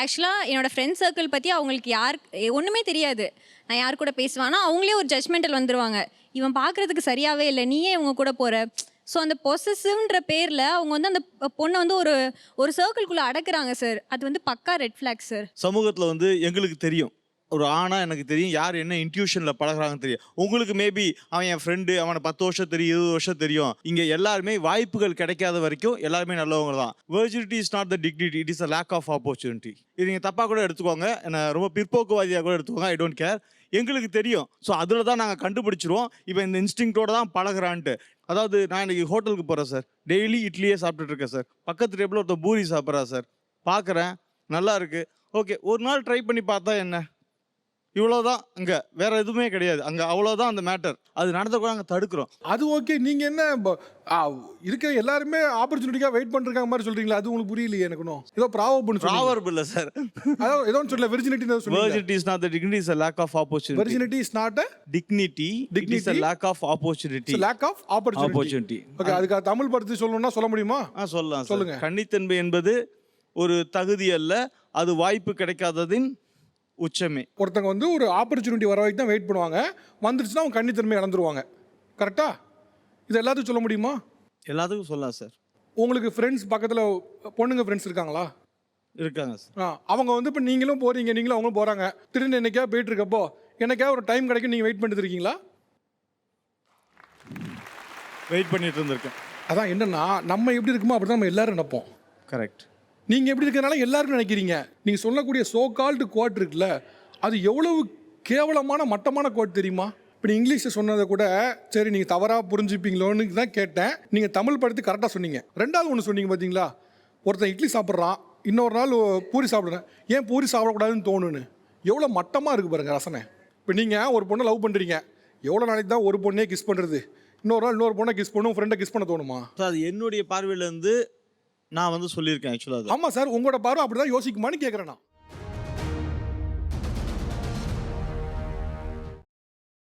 ஆக்சுவலாக என்னோட friend circle பற்றி அவங்களுக்கு யார் ஒன்றுமே தெரியாது. நான் யார் கூட பேசுவேன்னா அவங்களே ஒரு ஜட்மெண்டல் வந்துடுவாங்க இவன் பார்க்குறதுக்கு சரியாகவே இல்லை நீயே இவங்க கூட போகிற ஸோ அந்த பொசசிவ்ன்ற பேரில் அவங்க வந்து அந்த பொண்ணை வந்து ஒரு ஒரு சர்க்கிள்குள்ளே அடக்குறாங்க சார் அது வந்து பக்கா ரெட் ஃப்ளாக் சார் சமூகத்தில் வந்து எங்களுக்கு தெரியும். ஒரு ஆணா எனக்கு தெரியும். யார் என்ன இன்ட்யூஷனில் பழகுறாங்கன்னு தெரியும். உங்களுக்கு மேபி அவன் என் ஃப்ரெண்டு அவனை பத்து வருஷம் தெரியும் இருபது வருஷம் தெரியும். இங்கே எல்லாருமே வாய்ப்புகள் கிடைக்காத வரைக்கும் எல்லாருமே நல்லவங்க தான். Virginity is not the dignity it is a lack of opportunity இது நீங்கள் தப்பாக கூட எடுத்துக்கோங்க. என்ன ரொம்ப பிற்போக்குவாதியாக கூட எடுத்துக்கோங்க. ஐ டோன்ட் கேர் எங்களுக்கு தெரியும். ஸோ அதில் தான் நாங்கள் கண்டுபிடிச்சிருவோம். இப்போ இந்த இன்ஸ்டிங்டோட தான் பழகுறான்ட்டு. அதாவது நான் இன்னைக்கு ஹோட்டலுக்கு போகிறேன் சார் டெய்லி இட்லியே சாப்பிட்டுட்டு இருக்கேன் சார் பக்கத்து டேபிளில் ஒருத்தர் பூரி சாப்பிட்றா சார் பார்க்குறேன் நல்லா இருக்கு. ஓகே ஒரு நாள் ட்ரை பண்ணி பார்த்தா என்ன? இவ்வளோதான் அங்கே. வேற எதுவுமே கிடையாது. அங்கே அவ்வளோதான் அந்த மேட்டர் அது நடந்த கூட நாங்கள் தடுக்கிறோம். அது ஓகே நீங்க என்ன இருக்கிற எல்லாருமே ஆப்பர்ச்சுனிட்டிக்காக வெயிட் பண்ணிருக்காங்க மாதிரி சொல்றீங்களா? அது உங்களுக்கு புரியலையே எனக்கு இன்னும். ஏதோ ப்ராவோ பண்ணி ப்ராவர்ப் இல்லை சார் அதாவது ஏதோ சொல்ல வெர்ஜினிட்டி சொல்லுங்க. Virginity is not the dignity is a lack of opportunity virginity is not a dignity dignity is Dignity? Lack of opportunity lack of opportunity Opportunity. Okay அதுக்கு தமிழ் படுத்தி சொல்லணும்னா சொல்ல முடியுமா? ஆ சொல்லலாம் சொல்லுங்க. சொல்லுங்க. கன்னித்தன்மை என்பது ஒரு தகுதி அல்ல. அது வாய்ப்பு கிடைக்காததின் உச்சமே. ஒருத்தங்க வந்து ஒரு ஆப்பர்ச்சுனிட்டி வர வரைக்கும் தான் வெயிட் பண்ணுவாங்க. வந்துருச்சுன்னா அவங்க கன்னித்தன்மை இழந்துருவாங்க. கரெக்டா இது எல்லாத்துக்கும் சொல்ல முடியுமா? எல்லாத்துக்கும் சொல்லலாம் சார் உங்களுக்கு ஃப்ரெண்ட்ஸ் பக்கத்தில் பொண்ணுங்க ஃப்ரெண்ட்ஸ் இருக்காங்களா? இருக்காங்க சார் ஆ அவங்க வந்து இப்போ நீங்களும் போறீங்க நீங்களும் அவங்களும் போகிறாங்க திடீர்னு என்னைக்கா போயிட்டு இருக்கப்போ என்னைக்கா ஒரு டைம் கிடைக்கும் நீங்கள் வெயிட் பண்ணிட்டு இருக்கீங்களா? வெயிட் பண்ணிட்டு இருந்திருக்கேன். அதான் என்னன்னா நம்ம எப்படி இருக்குமோ அப்படி தான் நம்ம எல்லாரும் நினைப்போம். கரெக்ட் நீங்கள் எப்படி இருக்கிறனால எல்லாரும் நினைக்கிறீங்க? நீங்கள் சொல்லக்கூடிய சோ கால்டு கோட் இருக்குல்ல அது எவ்வளவு கேவலமான மட்டமான கோட் தெரியுமா? இப்போ நீ இங்கிலீஷில் சொன்னதை கூட சரி நீங்கள் தவறாக புரிஞ்சுப்பீங்களோன்னு தான் கேட்டேன். நீங்கள் தமிழ் படுத்தி கரெக்டாக சொன்னீங்க. ரெண்டாவது ஒன்று சொன்னீங்க பார்த்தீங்களா ஒருத்தன் இட்லி சாப்பிட்றான் இன்னொரு நாள் பூரி சாப்பிட்றேன். ஏன் பூரி சாப்பிடக்கூடாதுன்னு தோணுன்னு? எவ்வளோ மட்டமாக இருக்குது பாருங்கள் ரசனை. இப்போ நீங்கள் ஒரு பொண்ணை லவ் பண்ணுறீங்க எவ்வளோ நாளைக்கு தான் ஒரு பொண்ணே கிஸ் பண்ணுறது இன்னொரு நாள் இன்னொரு பொண்ணை கிஸ் பண்ணும் ஃப்ரெண்டை கிஸ் பண்ண தோணுமா? சார் அது என்னுடைய பார்வையிலேருந்து நான் வந்து சொல்லியிருக்கேன் ஆக்சுவலாக அது. ஆமாம் சார் உங்களோட பார்வை அப்படி தான் யோசிக்குமான்னு கேட்குறேன் நான்.